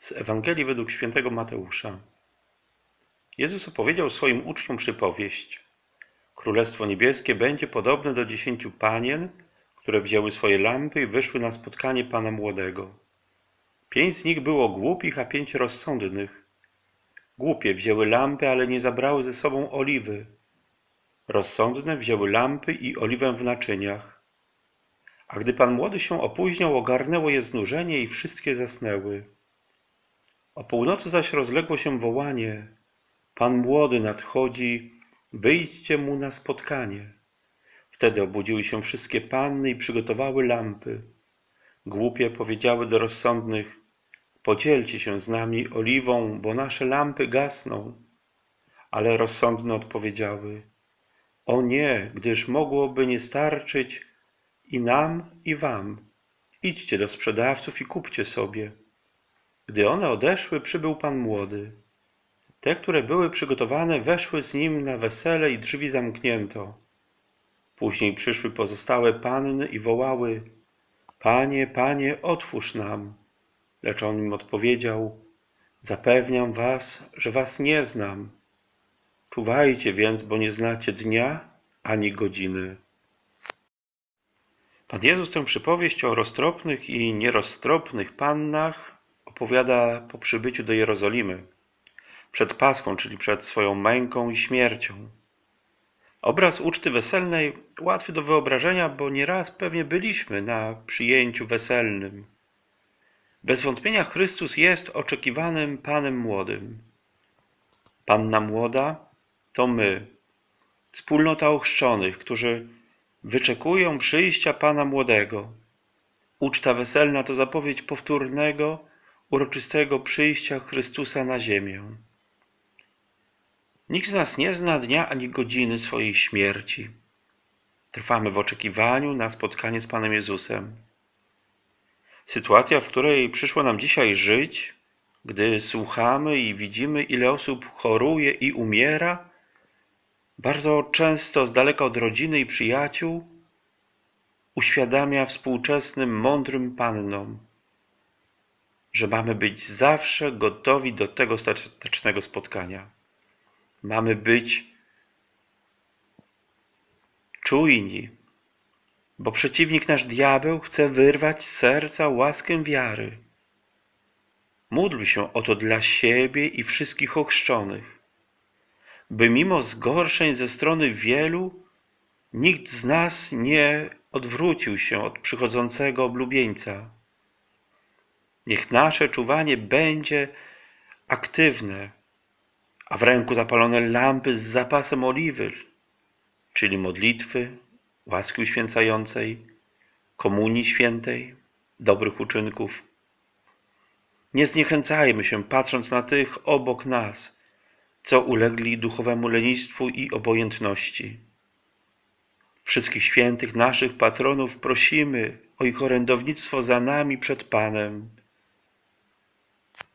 Z Ewangelii według świętego Mateusza. Jezus opowiedział swoim uczniom przypowieść. Królestwo niebieskie będzie podobne do dziesięciu panien, które wzięły swoje lampy i wyszły na spotkanie Pana Młodego. Pięć z nich było głupich, a pięć rozsądnych. Głupie wzięły lampy, ale nie zabrały ze sobą oliwy. Rozsądne wzięły lampy i oliwę w naczyniach. A gdy Pan Młody się opóźniał, ogarnęło je znużenie i wszystkie zasnęły. O północy zaś rozległo się wołanie: Pan Młody nadchodzi, wyjdźcie mu na spotkanie. Wtedy obudziły się wszystkie panny i przygotowały lampy. Głupie powiedziały do rozsądnych: Podzielcie się z nami oliwą, bo nasze lampy gasną. Ale rozsądne odpowiedziały: O nie, gdyż mogłoby nie starczyć i nam, i wam. Idźcie do sprzedawców i kupcie sobie. Gdy one odeszły, przybył pan młody. Te, które były przygotowane, weszły z nim na wesele i drzwi zamknięto. Później przyszły pozostałe panny i wołały: Panie, panie, otwórz nam. Lecz on im odpowiedział: Zapewniam was, że was nie znam. Czuwajcie więc, bo nie znacie dnia ani godziny. Pan Jezus tę przypowieść o roztropnych i nieroztropnych pannach opowiada po przybyciu do Jerozolimy, przed Paschą, czyli przed swoją męką i śmiercią. Obraz uczty weselnej łatwy do wyobrażenia, bo nieraz pewnie byliśmy na przyjęciu weselnym. Bez wątpienia Chrystus jest oczekiwanym Panem Młodym. Panna Młoda to my, wspólnota ochrzczonych, którzy wyczekują przyjścia Pana Młodego. Uczta weselna to zapowiedź powtórnego, uroczystego przyjścia Chrystusa na ziemię. Nikt z nas nie zna dnia ani godziny swojej śmierci. Trwamy w oczekiwaniu na spotkanie z Panem Jezusem. Sytuacja, w której przyszło nam dzisiaj żyć, gdy słuchamy i widzimy, ile osób choruje i umiera, bardzo często z daleka od rodziny i przyjaciół, uświadamia współczesnym mądrym pannom, że mamy być zawsze gotowi do tego ostatecznego spotkania. Mamy być czujni, bo przeciwnik nasz diabeł chce wyrwać z serca łaskę wiary. Módl się o to dla siebie i wszystkich ochrzczonych, by mimo zgorszeń ze strony wielu, nikt z nas nie odwrócił się od przychodzącego oblubieńca. Niech nasze czuwanie będzie aktywne, a w ręku zapalone lampy z zapasem oliwy, czyli modlitwy, łaski uświęcającej, komunii świętej, dobrych uczynków. Nie zniechęcajmy się, patrząc na tych obok nas, co ulegli duchowemu lenistwu i obojętności. Wszystkich świętych naszych patronów prosimy o ich orędownictwo za nami przed Panem